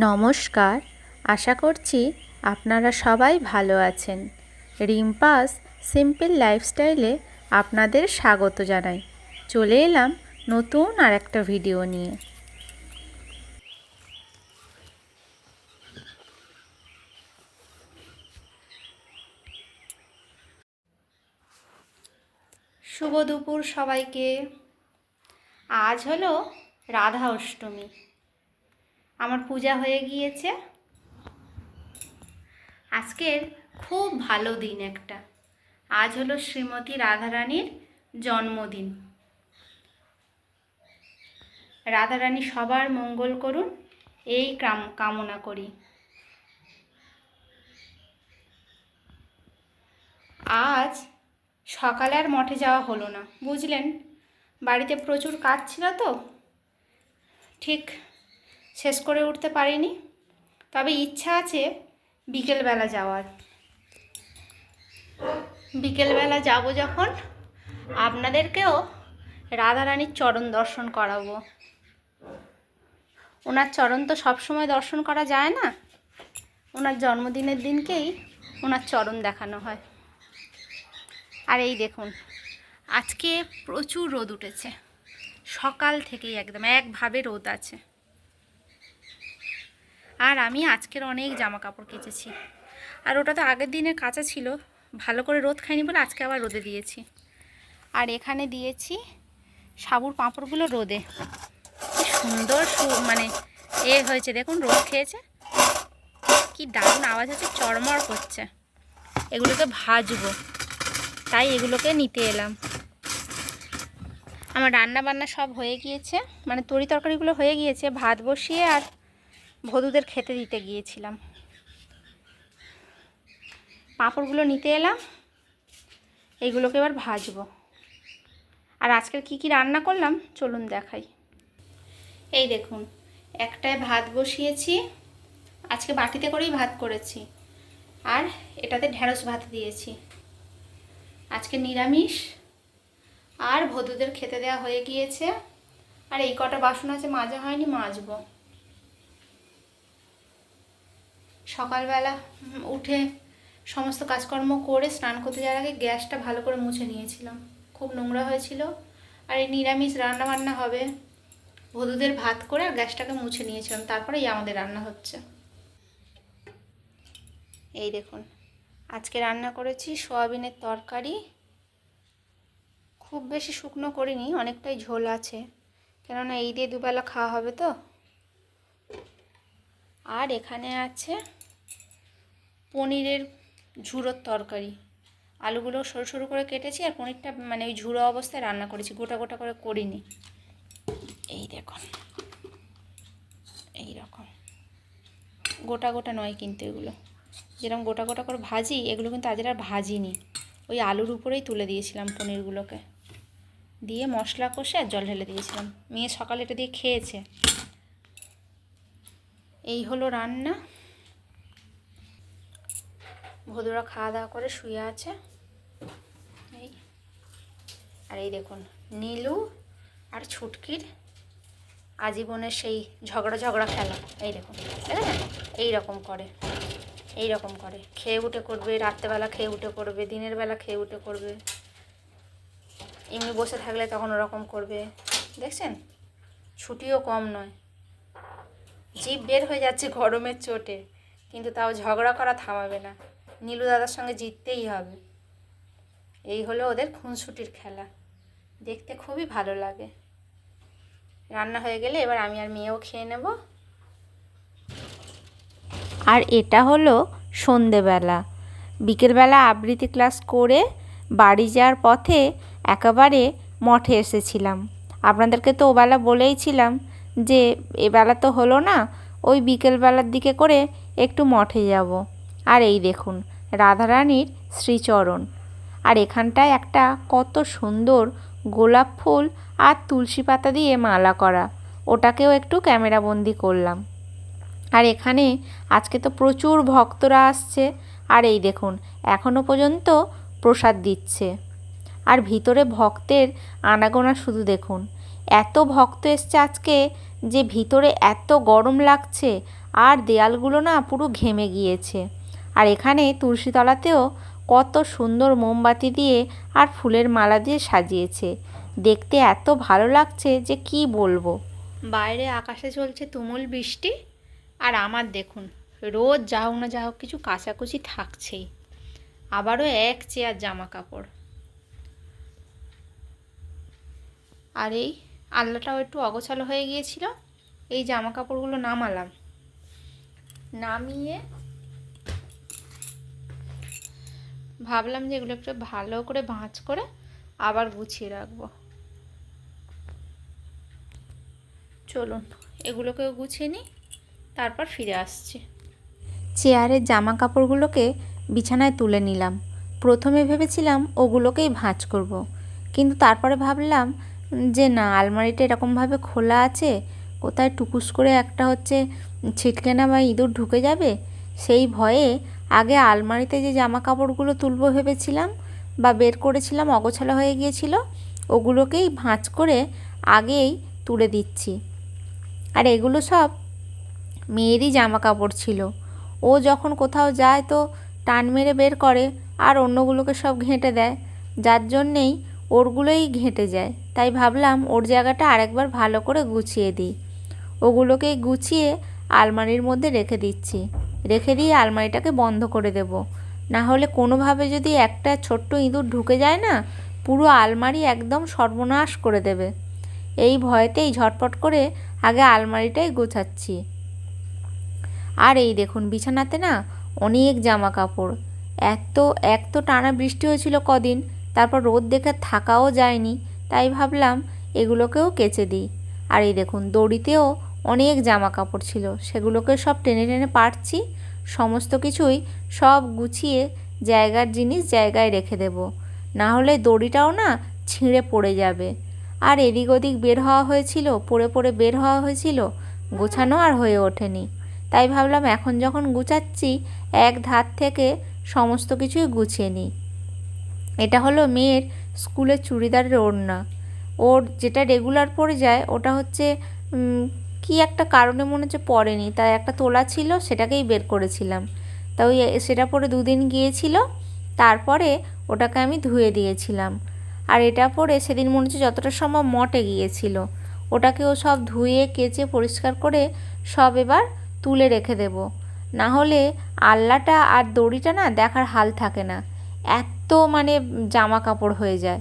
নমস্কার। আশা করছি আপনারা সবাই ভালো আছেন। রিম্পাস সিম্পল লাইফস্টাইলে আপনাদের স্বাগত জানাই। চলে এলাম নতুন আর একটা ভিডিও নিয়ে। শুভ দুপুর সবাইকে। আজ হলো রাধা অষ্টমী। আমার পূজা হয়ে গিয়েছে। আজকের খুব ভালো দিন একটা। আজ হলো শ্রীমতী রাধারানীর জন্মদিন। রাধারানী সবার মঙ্গল করুন, এই কাম কামনা করি। আজ সকালে আর মঠে যাওয়া হলো না, বুঝলেন? বাড়িতে প্রচুর কাজ ছিল তো? ঠিক শেষ করে উঠতে পারিনি। তবে ইচ্ছা আছে বিকেলবেলা যাওয়ার। বিকেলবেলা যাব যখন আপনাদেরকেও রাধারানীর চরণ দর্শন করাবো। ওনার চরণ তো সবসময় দর্শন করা যায় না। ওনার জন্মদিনের দিনকেই ওনার চরণ দেখানো হয়। আর এই দেখুন, আজকে প্রচুর রোদ উঠেছে। সকাল থেকেই একদম একভাবে রোদ আছে। আর আমি আজকের অনেক জামা কাপড় কেচেছি। আর ওটা তো আগের দিনের কাঁচা ছিল, ভালো করে রোদ খাইনি বলে আজকে আবার রোদে দিয়েছি। আর এখানে দিয়েছি সাবুর পাঁপড়গুলো রোদে। সুন্দর মানে এ হয়েছে, দেখুন রোদ খেয়েছে। কি দারুণ আওয়াজ হচ্ছে, চড়মড় করছে। এগুলোকে ভাজবো। তাই এগুলোকে নিতে এলাম। আমার রান্না বান্না সব হয়ে গিয়েছে মানে তরি তরকারিগুলো হয়ে গিয়েছে, ভাত বসিয়ে আর ভদুদের খেতে দিতে গিয়েছিলাম। পাঁপড়গুলো নিতে এলাম এইগুলোকে এবার ভাজবো। আর আজকের কি কি রান্না করলাম, চলুন দেখাই। এই দেখুন, একটায় ভাত বসিয়েছি, আজকে বাটিতে করেই ভাত করেছি, আর এটাতে ঢেঁড়স ভাত দিয়েছি। আজকে নিরামিষ, আর ভদুদের খেতে দেওয়া হয়ে গিয়েছে, আর এই কটা বাসন আছে, মাজা হয়নি, মাজবো। সকালবেলা উঠে সমস্ত কাজকর্ম করে স্নান করতে যাওয়ার আগে গ্যাসটা ভালো করে মুছে নিয়েছিলাম। খুব নোংরা হয়েছিল। আর এই নিরামিষ রান্না বান্না হবে। ভদুদের ভাত করে আর গ্যাসটাকে মুছে নিয়েছিলাম। তারপরে এই আমাদের রান্না হচ্ছে। এই দেখুন, আজকে রান্না করেছি সোয়াবিনের তরকারি। খুব বেশি শুকনো করিনি, অনেকটাই ঝোল আছে। কেননা এই দিয়ে দুবেলা খাওয়া হবে তো। আর এখানে আছে পনিরের ঝুড়োর তরকারি। আলুগুলো সরু সরু করে কেটেছি আর পনিরটা মানে ওই ঝুড়ো অবস্থায় রান্না করেছি, গোটা গোটা করে করিনি। এই দেখুন এই রকম। গোটা গোটা নয় কিন্তু এগুলো। যেরকম গোটা গোটা করে ভাজি, এগুলো কিন্তু আজ আর ভাজিনি। ওই আলুর উপরেই তুলে দিয়েছিলাম পনিরগুলোকে। দিয়ে মশলা কষে আর জল ঢেলে দিয়েছিলাম। মেয়ে সকালে এটা দিয়ে খেয়েছে। এই হলো রান্না। ভদুরা খাওয়া দাওয়া করে শুয়ে আছে। এই। আর এই দেখুন, নীলু আর ছুটকির আজীবনের সেই ঝগড়া ঝগড়া খেলা। এই দেখুন দেখেছেন এই রকম করে এই রকম করে। খেয়ে উঠে করবে, রাত্রেবেলা খেয়ে উঠে করবে, দিনের বেলা খেয়ে উঠে করবে। এমনি বসে থাকলে তখন ওরকম করবে। দেখছেন? ছুটিও কম নয়। জিভ বের হয়ে যাচ্ছে গরমের চোটে, কিন্তু তাও ঝগড়া করা থামাবে না। নীলু দাদার সঙ্গে জিততেই হবে। এই হলো ওদের খুনসুটির খেলা। দেখতে খুবই ভালো লাগে। রান্না হয়ে গেলে এবার আমি আর মেয়েও খেয়ে নেব। আর এটা হলো সন্ধেবেলা। বিকেলবেলা আবৃত্তি ক্লাস করে বাড়ি যাওয়ার পথে একেবারে মঠে এসেছিলাম। আপনাদেরকে তো ওবেলা বলেইছিলাম যে, এবেলা তো হলো না, ওই বিকেলবেলার দিকে করে একটু মঠে যাব। আর এই দেখুন রাধারানীর শ্রীচরণ। আর এখানটায় একটা কত সুন্দর গোলাপ ফুল আর তুলসী পাতা দিয়ে মালা করা। ওটাকেও একটু ক্যামেরাবন্দি করলাম। আর এখানে আজকে তো প্রচুর ভক্তরা আসছে। আর এই দেখুন এখনও পর্যন্ত প্রসাদ দিচ্ছে। আর ভিতরে ভক্তের আনাগোনা শুধু দেখুন। এত ভক্ত এসছে আজকে যে ভিতরে এত গরম লাগছে। আর দেয়ালগুলো না পুরো ঘেমে গিয়েছে। আর এখানে তুলসীতলাতেও কত সুন্দর মোমবাতি দিয়ে আর ফুলের মালা দিয়ে সাজিয়েছে। দেখতে এত ভালো লাগছে যে কি বলব। বাইরে আকাশে চলছে তুমুল বৃষ্টি। আর আমার দেখুন, রোজ যা হোক না যা হোক কিছু কাচাকুচি থাকছেই। আবারও এক চেয়ার জামা কাপড় আর এই আল্লাটাও একটু অগোছালো হয়ে গিয়েছিল, এই জামা কাপড়গুলো নামালাম। নামিয়ে ভাবলাম যে এগুলো একটু ভালো করে ভাঁজ করে আবার গুছিয়ে রাখব চলুন, এগুলোকেও গুছিয়ে নিই, তারপর ফিরে আসছি চেয়ারের জামা কাপড়গুলোকে বিছানায় তুলে নিলাম প্রথমে ভেবেছিলাম ওগুলোকেই ভাঁজ করব। কিন্তু তারপরে ভাবলাম যে না, আলমারিটা এরকমভাবে খোলা আছে, কোথায় টুকুস করে একটা হচ্ছে ছিটকেনা বা ইঁদুর ঢুকে যাবে, সেই ভয়ে আগে আলমারিতে যে জামা কাপড়গুলো তুলবো ভেবেছিলাম বা বের করেছিলাম, অগোছালো হয়ে গিয়েছিল, ওগুলোকেই ভাঁজ করে আগেই তুলে দিচ্ছি। আর এগুলো সব মেয়েরই জামা কাপড় ছিল। ও যখন কোথাও যায় তো টান মেরে বের করে আর অন্যগুলোকে সব ঘেঁটে দেয়। যার জন্যেই ওরগুলোই ঘেঁটে যায়। তাই ভাবলাম ওর জায়গাটা আরেকবার ভালো করে গুছিয়ে দিই। ওগুলোকেই গুছিয়ে আলমারির মধ্যে রেখে দিচ্ছি। রেখে দিয়ে আলমারিটাকে বন্ধ করে দেব। না হলে কোনোভাবে যদি একটা ছোট্ট ইঁদুর ঢুকে যায় না, পুরো আলমারি একদম সর্বনাশ করে দেবে। এই ভয়েতেই ঝটপট করে আগে আলমারিটাই গোছাচ্ছি। আর এই দেখুন, বিছানাতে না অনেক জামা কাপড় এত এক তো টানা বৃষ্টি হয়েছিল কদিন, তারপর রোদ দেখে থাকাও যায়নি, তাই ভাবলাম এগুলোকেও কেচে দিই। আর এই দেখুন, দড়িতেও অনেক জামা কাপড় ছিল। সেগুলোকে সব টেনে টেনে পারছি সমস্ত কিছুই সব গুছিয়ে জায়গার জিনিস জায়গায় রেখে দেব। না হলে দড়িটাও না ছিঁড়ে পড়ে যাবে। আর এদিক ওদিক বের হওয়া হয়েছিল, পড়ে পড়ে বের হওয়া হয়েছিল, গোছানো আর হয়ে ওঠেনি। তাই ভাবলাম এখন যখন গুছাচ্ছি, এক ধার থেকে সমস্ত কিছুই গুছিয়ে নিই। এটা হলো মেয়ের স্কুলের চুড়িদারের ওড়না। ওর যেটা রেগুলার পরে যায়, ওটা হচ্ছে কি একটা কারণে মনে হচ্ছে পড়েনি। তাই একটা তোলা ছিল, সেটাকেই বের করেছিলাম। তা ওই সেটা পরে দুদিন গিয়েছিল, তারপরে ওটাকে আমি ধুয়ে দিয়েছিলাম। আর এটা পরে সেদিন মনে হচ্ছে যতটা সম্ভব মটে গিয়েছিল। ওটাকেও সব ধুয়ে, কেচে, পরিষ্কার করে সব এবার তুলে রেখে দেব। না হলে আল্লাটা আর দড়িটা না দেখার হাল থাকে না। এত মানে জামা কাপড় হয়ে যায়।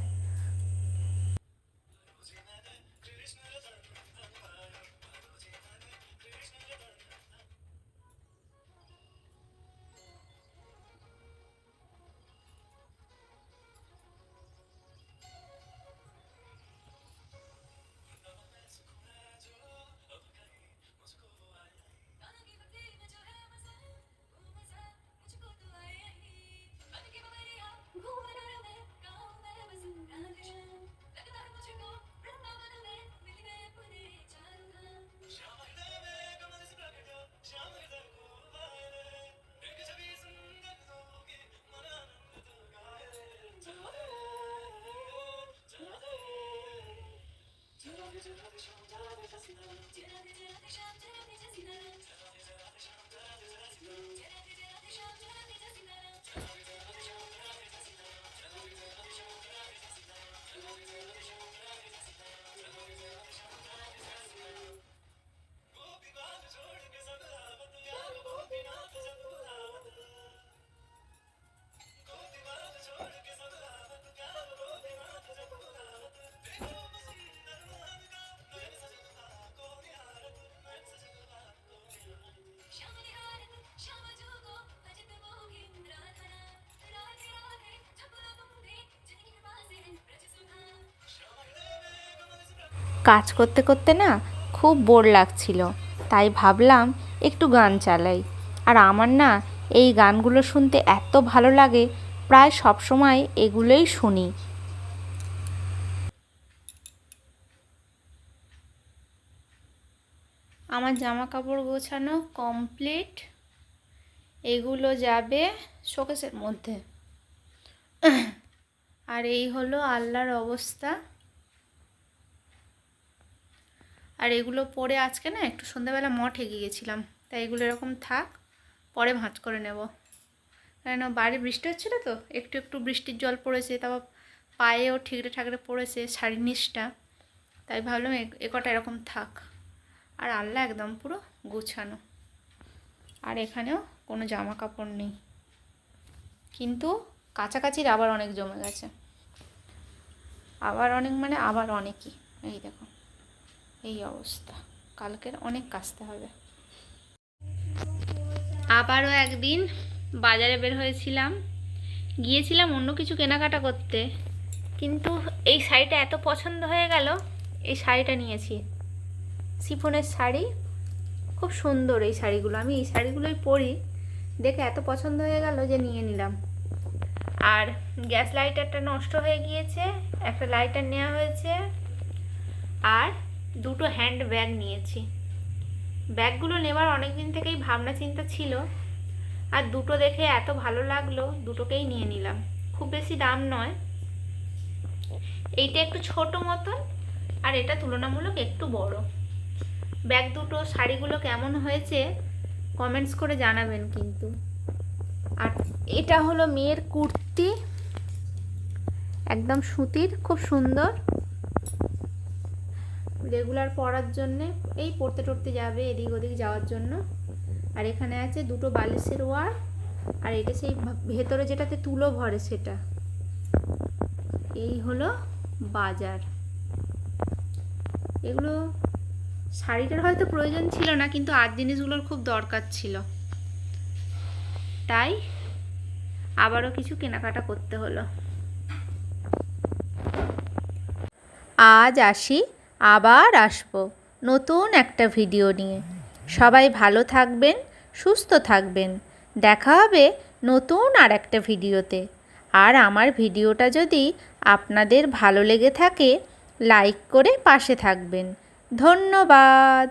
কাজ করতে করতে না খুব বোর লাগছিল। তাই ভাবলাম একটু গান চালাই। আর আমার না এই গানগুলো শুনতে এত ভালো লাগে, প্রায় সব সময় এগুলোই শুনি। আমার জামা কাপড় গোছানো কমপ্লিট। এগুলো যাবে শোকেসের মধ্যে। আর এই হলো আল্লাহর অবস্থা। আর এগুলো পরে আজকে না একটু সন্ধ্যাবেলা মঠে গিয়েছিলাম তাই এগুলো এরকম থাক, পরে ভাঁজ করে নেব। কেন বাইরে বৃষ্টি হচ্ছিল তো, একটু একটু বৃষ্টির জল পড়েছে তারপর পায়েও ঠিকরে ঠাকরে পড়েছে শাড়ির নিচটা। তাই ভাবলাম এ কটা এরকম থাক। আর আল্লাহ একদম পুরো গুছানো। আর এখানেও কোনো জামা কাপড় নেই। কিন্তু কাছাকাছির আবার অনেক জমে গেছে। আবার অনেক মানে আবার অনেকই। এই দেখো। এই অবস্থা। কালকের অনেক কাচতে হবে। আবারও একদিন বাজারে বের হয়েছিলাম। গিয়েছিলাম অন্য কিছু কেনাকাটা করতে। কিন্তু এই শাড়িটা এত পছন্দ হয়ে গেল, এই শাড়িটা নিয়েছি। সিফনের শাড়ি। খুব সুন্দর এই শাড়িগুলো। আমি এই শাড়িগুলোই পরি। দেখে এত পছন্দ হয়ে গেল যে নিয়ে নিলাম। আর গ্যাস লাইটারটা নষ্ট হয়ে গিয়েছে, একটা লাইটার নেওয়া হয়েছে। আর দুটো হ্যান্ড ব্যাগ নিয়েছি। ব্যাগগুলো নেবার অনেক দিন থেকেই ভাবনা চিন্তা ছিল, আর দুটো দেখে এত ভালো লাগল, দুটোকেই নিয়ে নিলাম। খুব বেশি দাম নয়। এইটা একটু ছোট মতন, আর এটা তুলনামূলক একটু বড়। ব্যাগ দুটো, শাড়িগুলো কেমন হয়েছে কমেন্টস করে জানাবেন কিন্তু। আর এটা হলো মেয়ের কুর্তি, একদম সুতির, খুব সুন্দর। রেগুলার পরার জন্যে এই পড়তে টড়তে যাবে এদিক ওদিক যাওয়ার জন্য। আর এখানে আছে দুটো বালিশের ওয়ার, আর এটা সেই ভেতরে যেটাতে তুলো ভরে সেটা। এই হলো বাজার। এগুলো শাড়িটার হয়তো প্রয়োজন ছিল না, কিন্তু আর জিনিসগুলোর খুব দরকার ছিল। তাই আবারও কিছু কেনাকাটা করতে হলো। আজ আসি আবার আসব নতুন একটা ভিডিও নিয়ে। সবাই ভালো থাকবেন, সুস্থ থাকবেন। দেখা হবে নতুন আর একটা ভিডিওতে। আর আমার ভিডিওটা যদি আপনাদের ভালো লেগে থাকে, লাইক করে পাশে থাকবেন। ধন্যবাদ।